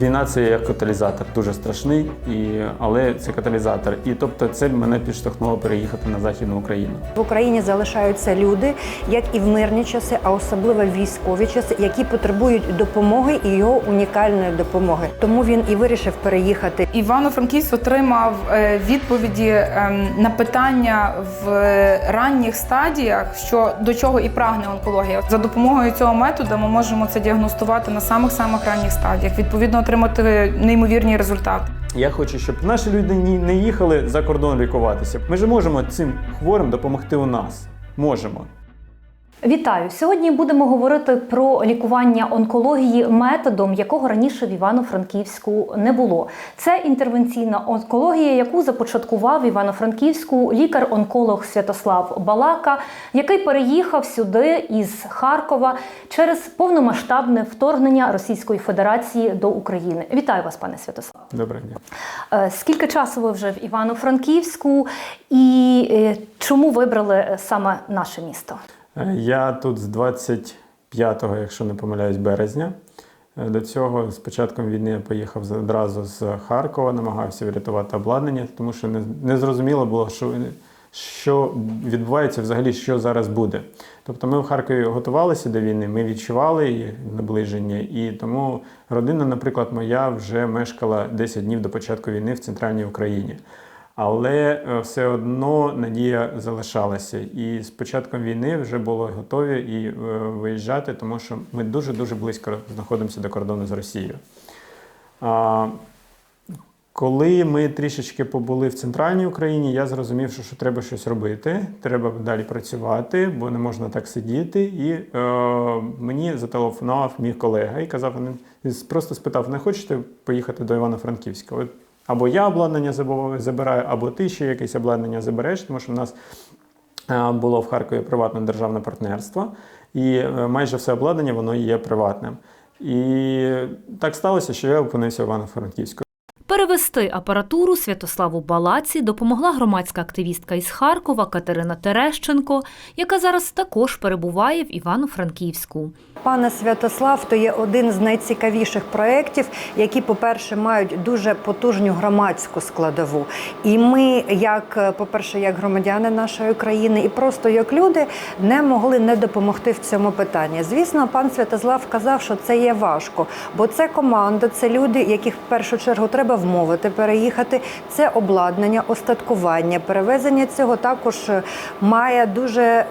Війна це як каталізатор, дуже страшний, і, але це каталізатор. І тобто це мене підштовхнуло переїхати на Західну Україну. В Україні залишаються люди, як і в мирні часи, а особливо військові часи, які потребують допомоги і його унікальної допомоги. Тому він і вирішив переїхати. Івано-Франківськ отримав е, відповіді ем, на питання в ранніх стадіях, що до чого і прагне онкологія. За допомогою цього методу ми можемо це діагностувати на самих самих ранніх стадіях. Відповідно, отримати неймовірні результати. Я хочу, щоб наші люди не їхали за кордон лікуватися. Ми ж можемо цим хворим допомогти у нас. Можемо. Вітаю! Сьогодні будемо говорити про лікування онкології методом, якого раніше в Івано-Франківську не було. Це інтервенційна онкологія, яку започаткував в Івано-Франківську лікар-онколог Святослав Балака, який переїхав сюди із Харкова через повномасштабне вторгнення Російської Федерації до України. Вітаю вас, пане Святослав. Добре, дня. Е, Скільки часу ви вже в Івано-Франківську і е, чому вибрали саме наше місто? Е, Я тут з 25-го, якщо не помиляюсь, березня. Е, До цього з початком війни я поїхав одразу з Харкова, намагався врятувати обладнання, тому що не, не зрозуміло було, що, що відбувається взагалі, що зараз буде. Тобто ми в Харкові готувалися до війни, ми відчували її наближення, і тому родина, наприклад, моя вже мешкала 10 днів до початку війни в центральній Україні. Але е, все одно надія залишалася. І з початком війни вже були готові і е, виїжджати, тому що ми дуже-дуже близько знаходимося до кордону з Росією. Коли ми трішечки побули в центральній Україні, я зрозумів, що, що треба щось робити, треба далі працювати, бо не можна так сидіти. І е, мені зателефонував мій колега і казав, він просто спитав: не хочете поїхати до Івано-Франківська? От або я обладнання забираю, або ти ще якесь обладнання забереш, тому що в нас е, було в Харкові приватне державне партнерство, і е, майже все обладнання воно є приватним. І так сталося, що я опинився в Івано-Франківську. Перевести апаратуру Святославу Балаці допомогла громадська активістка із Харкова Катерина Терещенко, яка зараз також перебуває в Івано-Франківську. Пане Святослав, то є один з найцікавіших проєктів, які, по-перше, мають дуже потужну громадську складову. І ми, як, по-перше, як громадяни нашої країни, і просто як люди, не могли не допомогти в цьому питанні. Звісно, пан Святослав казав, що це є важко, бо це команда, це люди, яких в першу чергу треба вмовити переїхати. Це обладнання, остаткування, перевезення цього також е, має дуже.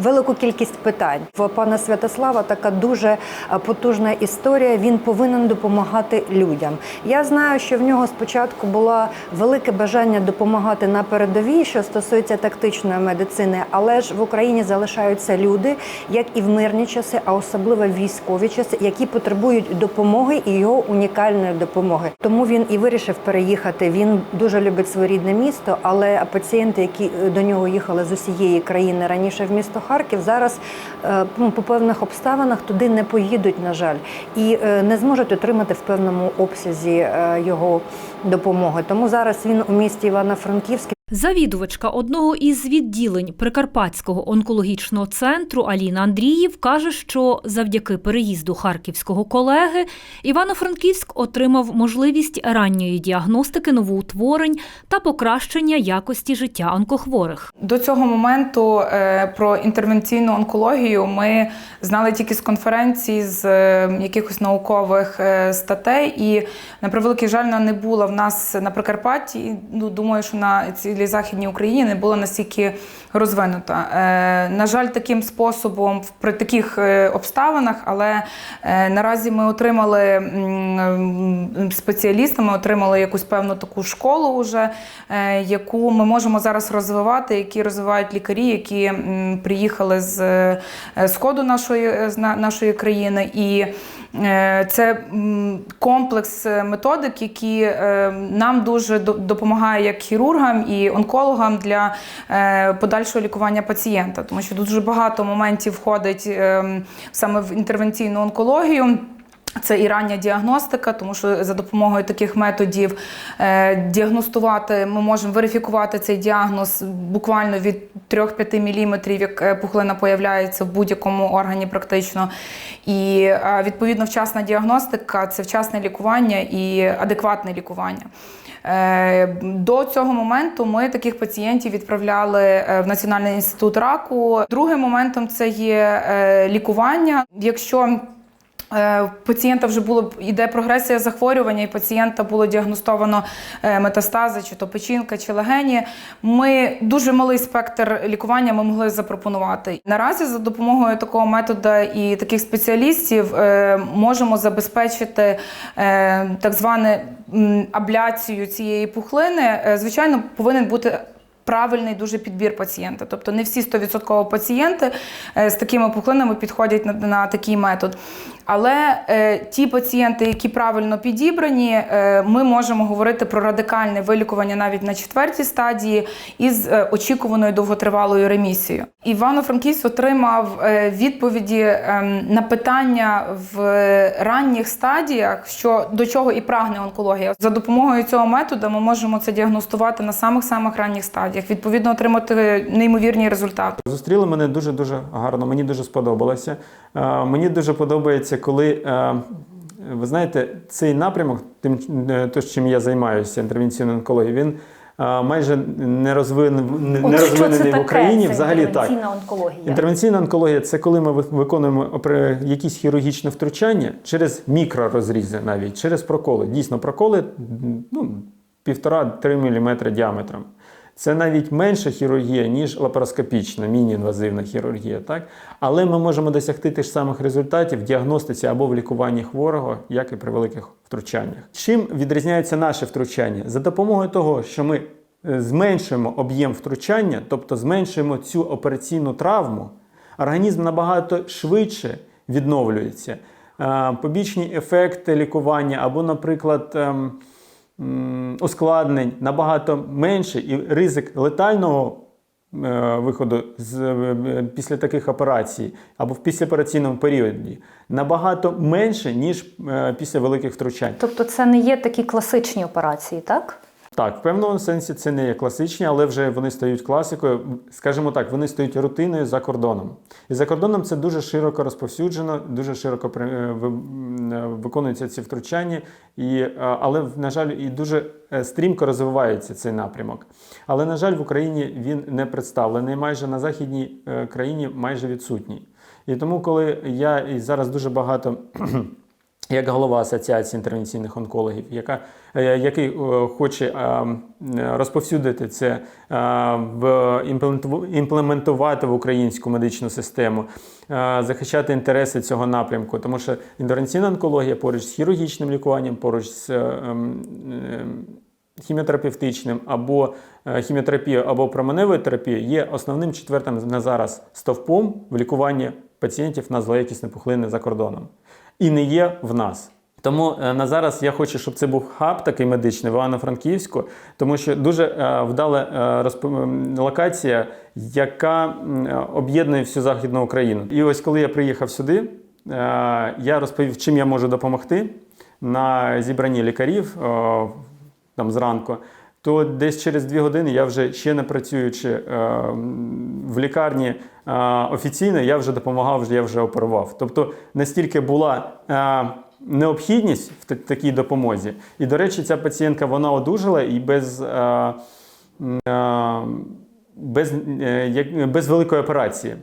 Велику кількість питань в пана Святослава така дуже е, потужна історія. Він повинен допомагати людям. Я знаю, що в нього спочатку було велике бажання допомагати на передовій, що стосується тактичної медицини, але ж в Україні залишаються люди, як і в мирні часи, а особливо військові часи, які потребують допомоги і його унікальної допомоги. Тому він і вирішив переїхати. Він дуже любить своє рідне місто, але пацієнти, які е, до нього їхали з усієї країни раніше в місто Харків, зараз е, ну, по певних обставинах туди не поїдуть, на жаль, і е, не зможуть отримати в певному обсязі е, його допомоги. Тому зараз він у місті Івано-Франківськ. Завідувачка одного із відділень Прикарпатського онкологічного центру Аліна Андріїв каже, що завдяки переїзду харківського колеги Івано-Франківськ отримав можливість ранньої діагностики новоутворень та покращення якості життя онкохворих. До цього моменту е, про інтервенційну онкологію ми знали тільки з конференцій, з е, якихось наукових е, статей. І на превеликий жаль, не була в нас на Прикарпатті. Ну думаю, що на цілій західній Україні не була настільки розвинута. Е, На жаль, таким способом при таких е, обставинах, але е, наразі ми отримали м, м, спеціаліста, ми отримали якусь певну таку школу, вже, яку ми можемо зараз розвивати, які розвивають лікарі, які приїхали з сходу нашої, нашої країни. І це комплекс е, методик, які е, нам дуже до- допомагає як хірургам і онкологам для е, подальшого лікування пацієнта, тому що дуже багато моментів входить е, саме в інтервенційну онкологію. Це і рання діагностика, тому що за допомогою таких методів е, діагностувати ми можемо верифікувати цей діагноз буквально від 3-5 мм, як е, пухлина появляється в будь-якому органі практично. І е, відповідно вчасна діагностика це вчасне лікування і адекватне лікування. До цього моменту ми таких пацієнтів відправляли в Національний інститут раку. Другим моментом це є лікування. Якщо пацієнта вже було йде прогресія захворювання, і пацієнта було діагностовано е, метастази, чи то печінка, чи легені. Ми дуже малий спектр лікування ми могли запропонувати. Наразі за допомогою такого методу і таких спеціалістів е, можемо забезпечити е, так звану м, абляцію цієї пухлини. Е, Звичайно, повинен бути правильний дуже підбір пацієнта. Тобто не всі 100% пацієнти е, з такими пухлинами підходять на, на такий метод. Але е, ті пацієнти, які правильно підібрані, е, ми можемо говорити про радикальне вилікування навіть на четвертій стадії із е, очікуваною довготривалою ремісією. Івано-Франківськ отримав е, відповіді е, на питання в ранніх стадіях, що до чого і прагне онкологія. За допомогою цього методу ми можемо це діагностувати на самих самих ранніх стадіях, відповідно отримати неймовірні результати. Зустріли мене дуже дуже гарно. Мені дуже сподобалося. Е, Мені дуже подобається, коли е, ви знаєте, цей напрямок, тим е, то, чим я займаюся, інтервенційною онкологією, він майже не розвинений, не розвинений в Україні. це Взагалі так. онкологія? Інтервенційна онкологія це коли ми виконуємо якісь хірургічне втручання через мікророзрізи, навіть через проколи. Дійсно, проколи ну, 1,5-3 мм діаметром. Це навіть менша хірургія, ніж лапароскопічна, міні-інвазивна хірургія. Так? Але ми можемо досягти тих самих результатів в діагностиці або в лікуванні хворого, як і при великих втручаннях. Чим відрізняються наші втручання? За допомогою того, що ми е, зменшуємо об'єм втручання, тобто зменшуємо цю операційну травму, організм набагато швидше відновлюється. Е, Побічні ефекти лікування або, наприклад, ем, ускладнень набагато менше, і ризик летального е, виходу з, е, після таких операцій або в післяопераційному періоді набагато менше, ніж е, після великих втручань. Тобто це не є такі класичні операції, так? Так, в певному сенсі це не є класичні, але вже вони стають класикою. Скажімо так, вони стають рутиною за кордоном. І за кордоном це дуже широко розповсюджено, дуже широко е, е, виконуються ці втручання, і, е, але, на жаль, і дуже стрімко розвивається цей напрямок. Але, на жаль, в Україні він не представлений майже на західній країні майже відсутній. І тому, коли я і зараз дуже багато як голова Асоціації інтервенційних онкологів, яка, е, який е, хоче е, розповсюдити це в імплементувати в українську медичну систему, захищати інтереси цього напрямку, тому що інтервенційна онкологія поруч з хірургічним лікуванням, поруч з хіміотерапевтичним або хіміотерапією, або променевою терапією є основним четвертим на зараз стовпом в лікуванні пацієнтів на злоякісні пухлини за кордоном. І не є в нас. Тому е, на зараз я хочу, щоб це був хаб такий медичний в Івано-Франківську, тому що дуже е, вдала е, локація, яка об'єднує всю Західну Україну. І ось коли я приїхав сюди, я розповів, чим я можу допомогти на зібранні лікарів там зранку. То десь через дві години я вже ще не працюючи е, в лікарні е, офіційно, я вже допомагав, я вже оперував. Тобто настільки була е, необхідність в такій допомозі. І, до речі, ця пацієнтка вона одужала і без, без, без великої операції.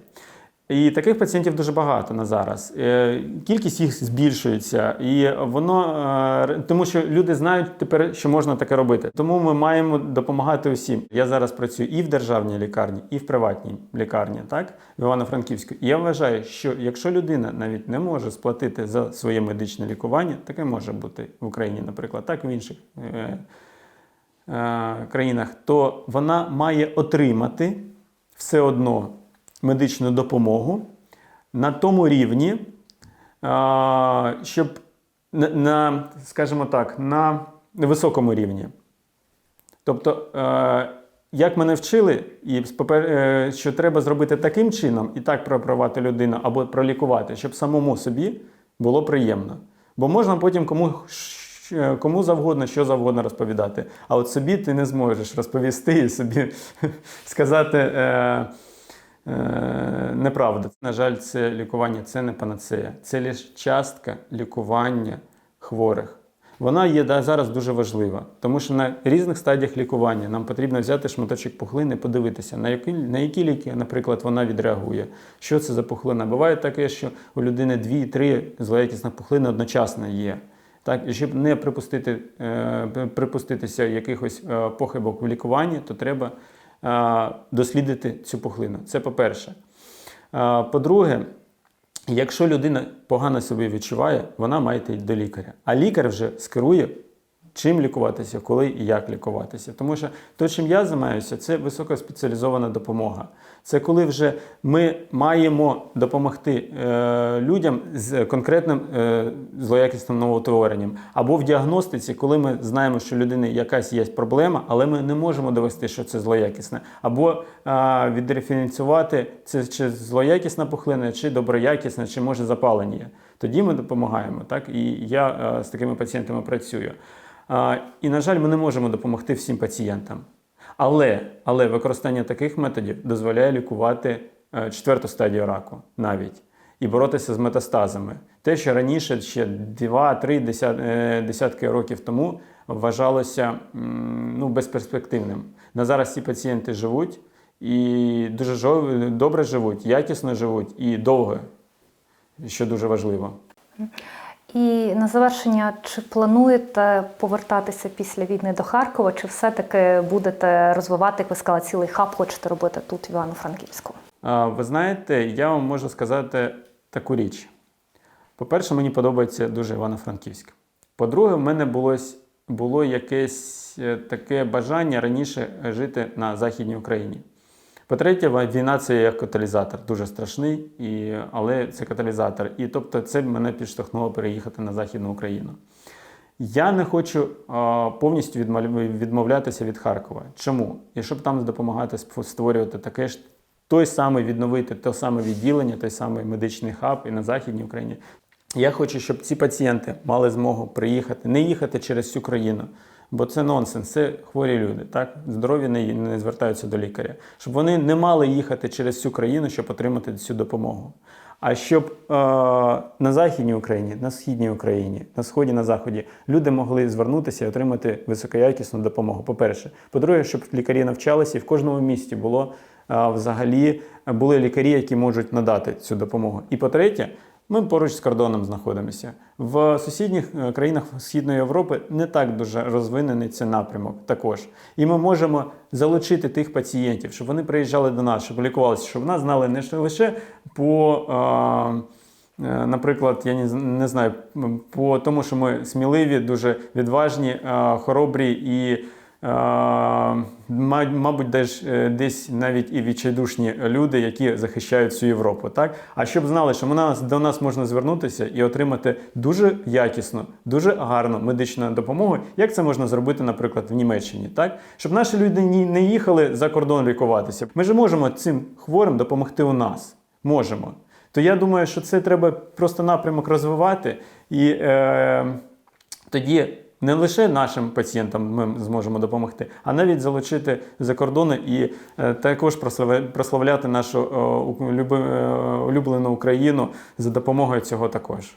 І таких пацієнтів дуже багато на зараз. Е, Кількість їх збільшується, і воно е, тому, що люди знають тепер, що можна таке робити. Тому ми маємо допомагати усім. Я зараз працюю і в державній лікарні, і в приватній лікарні, так в Івано-Франківську. І я вважаю, що якщо людина навіть не може сплатити за своє медичне лікування, таке може бути в Україні, наприклад, так в інших. е, е, країнах, то вона має отримати все одно медичну допомогу на тому рівні, щоб на, скажімо так, на високому рівні. Тобто, е, як мене вчили, і е, що треба зробити таким чином і так прооперувати людину або пролікувати, щоб самому собі було приємно. Бо можна потім кому, кому завгодно, що завгодно розповідати. А от собі ти не зможеш розповісти і собі сказати е, е. На жаль, це лікування це не панацея, це лише частка лікування хворих. Вона є да, зараз дуже важлива, тому що на різних стадіях лікування нам потрібно взяти шматочок пухлини, подивитися, на які, на які ліки, наприклад, вона відреагує. Що це за пухлина? Буває таке, що у людини дві-три злоякісних пухлини одночасно є. Так, і щоб не припустити, е, припуститися якихось е, похибок в лікуванні, то треба дослідити цю пухлину. Це по-перше. Е, по-друге, Якщо людина погано себе відчуває, вона має йти до лікаря. А лікар вже скерує, чим лікуватися, коли і як лікуватися. Тому що те, чим я займаюся, це високоспеціалізована допомога. Це коли вже ми маємо допомогти е, людям з конкретним е, злоякісним новоутворенням. Або в діагностиці, коли ми знаємо, що у людини якась є проблема, але ми не можемо довести, що це злоякісне. Або е, віддиференціювати, це чи злоякісна пухлина, чи доброякісна, чи може запалення. Тоді ми допомагаємо. Так? І я е, з такими пацієнтами працюю. І, на жаль, ми не можемо допомогти всім пацієнтам. Але, але використання таких методів дозволяє лікувати е, четверту стадію раку навіть і боротися з метастазами. Те, що раніше, ще 2-3 е, десятки років тому, вважалося ну, безперспективним. На зараз ці пацієнти живуть і дуже добре живуть, якісно живуть і довго, що дуже важливо. І на завершення, чи плануєте повертатися після війни до Харкова, чи все-таки будете розвивати, як ви сказали, цілий хаб хочете робити тут, в Івано-Франківську? Ви знаєте, я вам можу сказати таку річ. По-перше, мені подобається дуже Івано-Франківськ. По-друге, в мене було, було якесь е, таке бажання раніше жити на Західній Україні. По-третє, війна це як каталізатор, дуже страшний, і, але це каталізатор. І тобто це мене підштовхнуло переїхати на Західну Україну. Я не хочу а, повністю відмов- відмовлятися від Харкова. Чому? І щоб там допомагати створювати таке ж той самий відновити те саме відділення, той самий медичний хаб і на Західній Україні. Я хочу, щоб ці пацієнти мали змогу приїхати, не їхати через всю країну, бо це нонсенс, це хворі люди, так? Здорові не, не звертаються до лікаря. Щоб вони не мали їхати через всю країну, щоб отримати цю допомогу. А щоб е, на Західній Україні, на Східній Україні, на Сході, на Заході люди могли звернутися і отримати високоякісну допомогу. По-перше, по-друге, щоб лікарі навчалися і в кожному місті було е, взагалі були лікарі, які можуть надати цю допомогу. І по-третє, ми поруч з кордоном знаходимося. В сусідніх е, країнах Східної Європи не так дуже розвинений цей напрямок також. І ми можемо залучити тих пацієнтів, щоб вони приїжджали до нас, щоб лікувалися, щоб нас знали не лише по. е, е, Наприклад, я не, знаю, по тому, що ми сміливі, дуже відважні, хоробрі і, мабуть, десь, е, десь навіть і відчайдушні люди, які захищають всю Європу. Так? А щоб знали, що нас, до нас можна звернутися і отримати дуже якісну, дуже гарну медичну допомогу, як це можна зробити, наприклад, в Німеччині, так? Щоб наші люди не їхали за кордон лікуватися. Ми ж можемо цим хворим допомогти у нас. Можемо. То я думаю, що це треба просто напрямок розвивати, і е, тоді не лише нашим пацієнтам ми зможемо допомогти, а навіть залучити за кордони і е, також прославля- прославляти нашу е, е, улюблену Україну за допомогою цього також.